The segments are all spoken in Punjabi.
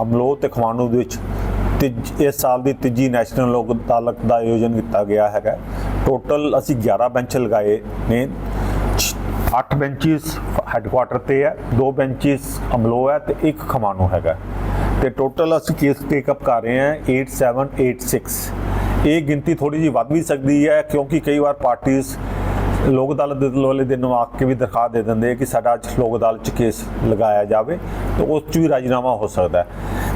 ਅਮਲੋ ਤੇ ਖਵਾਨੂ ਦੇ ਵਿੱਚ ਇਸ ਸਾਲ ਦੀ ਤੀਜੀ ਨੈਸ਼ਨਲ ਲੋਕ ਅਦਾਲਤ ਦਾ ਆਯੋਜਨ ਕੀਤਾ ਗਿਆ ਹੈਗਾ। ਟੋਟਲ ਅਸੀਂ 11 ਬੈਂਚ ਲਗਾਏ ਨੇ। 8 ਬੈਂਚਸ ਹੈੱਡਕੁਆਟਰ ਤੇ ਹੈ, ਦੋ ਬੈਂਚਸ ਅਮਲੋ ਹੈ ਤੇ ਇੱਕ ਖਮਾਨੋ ਹੈਗਾ। ਤੇ ਟੋਟਲ ਅਸੀਂ ਕੇਸ ਟੇਕ ਅਪ ਕਰ ਰਹੇ ਹਾਂ 8786 ਇਹ ਗਿਣਤੀ ਥੋੜੀ ਜੀ ਵੱਧ ਵੀ ਸਕਦੀ ਹੈ ਕਿਉਂਕਿ ਕਈ ਵਾਰ ਪਾਰਟੀਆਂ ਲੋਕ ਅਦਾਲਤ ਦੇ ਵਾਲੇ ਦਿਨ ਨੂੰ ਆ ਕੇ ਵੀ ਦਰਖਾਸਤ ਦੇ ਦਿੰਦੇ ਕਿ ਸਾਡਾ ਅੱਜ ਲੋਕ ਅਦਾਲਤ 'ਚ ਕੇਸ ਲਗਾਇਆ ਜਾਵੇ, ਤੇ ਉਸ 'ਚ ਵੀ ਰਾਜੀਨਾਮਾ ਹੋ ਸਕਦਾ ਹੈ।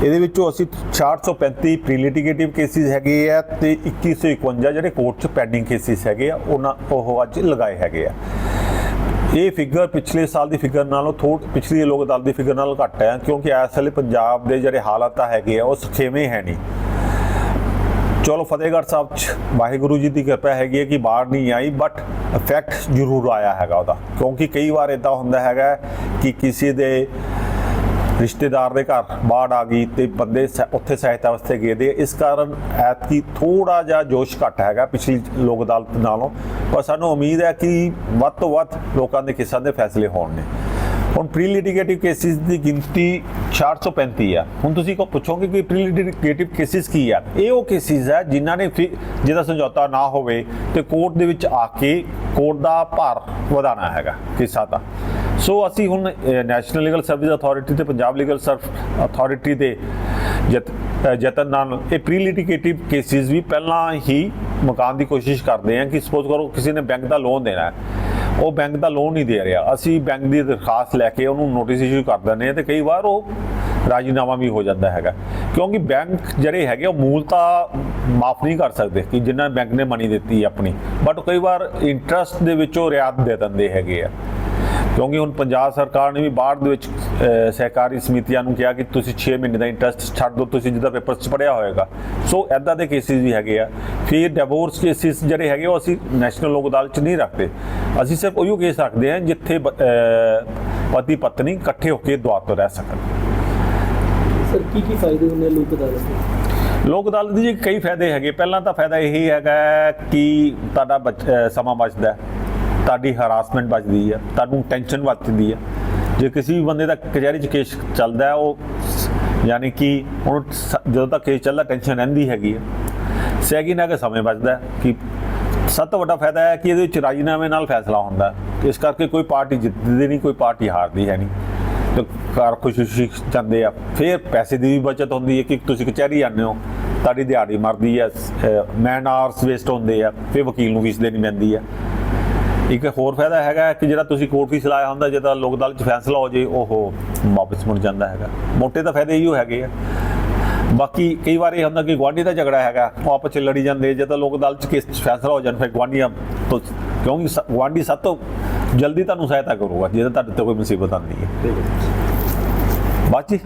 ਇਹਦੇ ਵਿੱਚੋਂ ਅਸੀਂ 435 ਪ੍ਰੀਲਿਟੀਗੇਟਿਵ ਕੇਸਿਸ ਹੈਗੇ ਆ ਤੇ 2151 ਜਿਹੜੇ ਕੋਰਟ 'ਚ ਪੈਂਡਿੰਗ ਕੇਸਿਸ ਹੈਗੇ ਆ, ਉਹਨਾਂ ਉਹ ਅੱਜ ਲਗਾਏ ਹੈਗੇ ਆ। ਇਹ ਫਿਗਰ ਪਿਛਲੇ ਸਾਲ ਦੀ ਫਿਗਰ ਨਾਲੋਂ ਥੋੜ ਪਿਛਲੀ ਲੋਕ ਅਦਾਲਤ ਦੀ ਫਿਗਰ ਨਾਲੋਂ ਘੱਟ ਹੈ, ਕਿਉਂਕਿ ਇਸ ਵੇਲੇ ਪੰਜਾਬ ਦੇ ਜਿਹੜੇ ਹਾਲਾਤ ਹੈਗੇ ਆ, ਉਹ ਸਖੇਵੇਂ ਹੈ ਨਹੀਂ। ਚਲੋ ਫਤਿਹਗੜ੍ਹ ਸਾਹਿਬ ਚ ਵਾਹਿਗੁਰੂ ਜੀ ਦੀ ਕਿਰਪਾ ਹੈਗੀ ਹੈ ਕਿ ਬਾੜ ਨਹੀਂ ਆਈ ਬਟ ਇਫੈਕਟ ਜ਼ਰੂਰ ਆਇਆ ਹੈਗਾ ਉਹਦਾ। ਕਿਉਂਕਿ ਕਈ ਵਾਰ ਇਦਾਂ ਹੁੰਦਾ ਹੈਗਾ ਕਿ ਕਿਸੇ ਦੇ ਰਿਸ਼ਤੇਦਾਰ ਦੇ ਘਰ ਬਾੜ ਆ ਗਈ ਤੇ ਬੰਦੇ ਸ- ਉੱਥੇ ਸਹਾਇਤਾ ਵਾਸਤੇ ਗਏ ਦੇ ਇਸ ਕਾਰਨ ਐਤਕੀ ਥੋੜਾ ਜਿਹਾ ਜੋਸ਼ ਘੱਟ ਹੈਗਾ ਪਿਛਲੀ ਲੋਕ ਅਦਾਲਤ ਨਾਲੋਂ। ਪਰ ਸਾਨੂੰ ਉਮੀਦ ਹੈ ਕਿ ਵੱਧ ਤੋਂ ਵੱਧ ਲੋਕਾਂ ਦੇ ਕਿਸਾਂ ਦੇ ਫੈਸਲੇ ਹੋਣ ਨੇ। ਹੁਣ ਪ੍ਰੀ ਲਿਟੀਗੇਟਿਵ ਕੇਸਿਸ ਦੀ ਗਿਣਤੀ 435 ਆ। ਹੁਣ ਤੁਸੀਂ ਕੋ ਪੁੱਛੋਗੇ ਕਿ ਪ੍ਰੀ ਲਿਟੀਗੇਟਿਵ ਕੇਸਿਸ ਕੀ ਆ? ਇਹ ਉਹ ਕੇਸਿਸ ਹੈ ਜਿਨ੍ਹਾਂ ਨੇ ਫਿਰ- ਜਿਹਦਾ ਸਮਝੌਤਾ ਨਾ ਹੋਵੇ ਤੇ ਕੋਰਟ ਦੇ ਵਿੱਚ ਆ ਕੇ ਕੋਰਟ ਦਾ ਭਾਰ ਵਧਾਉਣਾ ਹੈਗਾ ਕਿਸਾ ਦਾ ਸੋ ਅਸੀਂ ਹੁਣ ਨੈਸ਼ਨਲ ਲੀਗਲ ਸਰਵਿਸ ਅਥਾਰਟੀ ਤੇ ਪੰਜਾਬ ਲੀਗਲ ਸਰਵ ਅਥਾਰਟੀ ਦੇ ਜਤ ਯਤਨ ਨਾਲ ਇਹ ਪ੍ਰੀ ਲਿਟੀਗੇਟਿਵ ਕੇਸਿਸ ਵੀ ਪਹਿਲਾਂ ਹੀ ਮੁਕਾਉਣ ਦੀ ਕੋਸ਼ਿਸ਼ ਕਰਦੇ ਹਾਂ ਕਿ ਸਪੋਜ਼ ਕਰੋ ਕਿਸੇ ਨੇ ਬੈਂਕ ਦਾ ਲੋਨ ਦੇਣਾ ਹੈ। ਉਹ ਬੈਂਕ ਦਾ ਲੋਨ ਨਹੀਂ ਦੇ ਰਿਹਾ। ਅਸੀਂ ਬੈਂਕ ਦੀ ਦਰਖਾਸਤ ਲੈ ਕੇ ਉਹਨੂੰ ਨੋਟਿਸ ਇਸ਼ੂ ਕਰ ਦਿੰਦੇ ਹਾਂ ਤੇ ਕਈ ਵਾਰ ਉਹ ਰਾਜੀਨਾਮਾ ਵੀ ਹੋ ਜਾਂਦਾ ਹੈਗਾ। ਕਿਉਂਕਿ ਬੈਂਕ ਜਿਹੜੇ ਹੈਗੇ ਉਹ ਮੂਲਤਾ ਮਾਫ ਨਹੀਂ ਕਰ ਸਕਦੇ ਕਿ ਜਿੰਨਾ ਬੈਂਕ ਨੇ ਮਨੀ ਦਿੱਤੀ ਆਪਣੀ। ਬਟ ਕਈ ਵਾਰ ਇੰਟਰਸਟ ਦੇ ਵਿੱਚੋਂ ਰਿਆਤ ਦੇ ਦਿੰਦੇ ਹੈਗੇ ਆ। ਕਿਉਂਕਿ ਹੁਣ ਪੰਜਾਬ ਸਰਕਾਰ ਨੇ ਵੀ ਬਾਹਰ ਦੇ ਵਿੱਚ ਸਹਿਕਾਰੀ ਸਮਿਤੀਆਂ ਨੂੰ ਕਿਹਾ ਕਿ ਤੁਸੀਂ 6 ਮਹੀਨੇ ਦਾ ਇੰਟਰਸਟ ਛੱਡ ਦਿਓ, ਤੁਸੀਂ ਜਿੱਦਾਂ ਪੇਪਰ 'ਚ ਪੜਿਆ ਹੋਏਗਾ। ਸੋ ਐਦਾਂ ਦੇ ਕੇਸਿਸ ਵੀ ਹੈਗੇ ਆ। ਫਿਰ ਡਿਵੋਰਸ ਕੇਸਿਸ ਜਿਹੜੇ ਹੈਗੇ ਉਹ ਅਸੀਂ ਨੈਸ਼ਨਲ ਲੋਕ ਅਦਾਲਤ 'ਚ ਨਹੀਂ ਰੱਖਦੇ। ਅਸੀਂ ਸਿਰਫ ਉਹੀਓ ਕੇਸ ਰੱਖਦੇ ਹਾਂ ਜਿੱਥੇ ਪਤੀ ਪਤਨੀ ਇਕੱਠੇ ਹੋ ਕੇ ਦੁਆ ਤੋਂ ਰਹਿ ਸਕਣ। ਸਰ ਕੀ ਕੀ ਫਾਇਦੇ ਹੁੰਦੇ ਲੋਕ ਅਦਾਲਤ ਦੇ? ਲੋਕ ਅਦਾਲਤ ਦੇ ਜੀ ਕਈ ਫਾਇਦੇ ਹੈਗੇ। ਪਹਿਲਾਂ ਤਾਂ ਫਾਇਦਾ ਇਹ ਹੈਗਾ ਕਿ ਤੁਹਾਡਾ ਸਮਾਂ ਬਚਦਾ ਹੈ, ਤੁਹਾਡੀ ਹਰਾਸਮੈਂਟ ਬਚਦੀ ਹੈ। ਤੁਹਾਨੂੰ ਟੈਨਸ਼ਨ ਬਚਦੀ ਹੈ। ਜੇ ਕਿਸੇ ਵੀ ਬੰਦੇ ਦਾ ਕਚਹਿਰੀ 'ਚ ਕੇਸ ਚੱਲਦਾ ਹੈ ਉਹ ਯਾਨੀ ਕਿ ਹੁਣ ਜਦੋਂ ਤੱਕ ਕੇਸ ਚੱਲਦਾ ਟੈਨਸ਼ਨ ਰਹਿੰਦੀ ਹੈਗੀ ਹੈ। ਸੈਕਿੰਡ ਹੈ ਕਿ ਸਮੇਂ ਬਚਦਾ ਕਿ ਸਭ ਤੋਂ ਵੱਡਾ ਫਾਇਦਾ ਹੈ ਕਿ ਇਹਦੇ ਵਿੱਚ ਰਾਜੀਨਾਮੇ ਨਾਲ ਫੈਸਲਾ ਹੁੰਦਾ ਇਸ ਕਰਕੇ ਕੋਈ ਪਾਰਟੀ ਜਿੱਤਦੀ ਨਹੀਂ, ਕੋਈ ਪਾਰਟੀ ਹਾਰਦੀ ਹੈ ਨਹੀਂ। ਤੇ ਕਾਰ ਖੁਸ਼ੀ ਜਾਂਦੇ ਆ। ਫਿਰ ਪੈਸੇ ਦੀ ਵੀ ਬਚਤ ਹੁੰਦੀ ਹੈ ਕਿ ਤੁਸੀਂ ਕਚਹਿਰੀ ਜਾਂਦੇ ਹੋ, ਤੁਹਾਡੀ ਦਿਹਾੜੀ ਮਰਦੀ ਹੈ ਮੈਨ ਆਵਰਸ ਵੇਸਟ ਹੁੰਦੇ ਆ, ਫਿਰ ਵਕੀਲ ਨੂੰ ਫੀਸ ਦੇਣੀ ਪੈਂਦੀ ਹੈ। ਇੱਕ ਹੋਰ ਫਾਇਦਾ ਹੈਗਾ ਕਿ ਜਿਹੜਾ ਤੁਸੀਂ ਕੋਰਟ ਫੀਸ ਲਾਇਆ ਹੁੰਦਾ ਜਦੋਂ ਲੋਕ ਅਦਾਲਤ 'ਚ ਫੈਸਲਾ ਹੋ ਜੇ, ਉਹ ਵਾਪਸ ਮੁੜ ਜਾਂਦਾ ਹੈਗਾ। ਮੋਟੇ ਤਾਂ ਫਾਇਦੇ ਇਹੋ ਹੈਗੇ ਆ। ਬਾਕੀ ਕਈ ਵਾਰ ਇਹ ਹੁੰਦਾ ਕਿ ਗੁਆਂਢੀ ਦਾ ਝਗੜਾ ਹੈਗਾ ਉਹ ਆਪਸ ਚ ਲੜੀ ਜਾਂਦੇ ਜਦੋਂ ਲੋਕ ਅਦਾਲਤ ਚ ਕੇਸ ਫੈਸਲਾ ਹੋ ਜਾਣ ਫਿਰ ਗੁਆਂਢੀਆਂ ਤੋਂ ਕਿਉਂਕਿ ਗੁਆਂਢੀ ਸਭ ਤੋਂ ਜਲਦੀ ਤੁਹਾਨੂੰ ਸਹਾਇਤਾ ਕਰੂਗਾ ਜੇ ਤੁਹਾਡੇ ਤੇ ਕੋਈ ਮੁਸੀਬਤ ਆਉਂਦੀ ਹੈ। 'ਚ?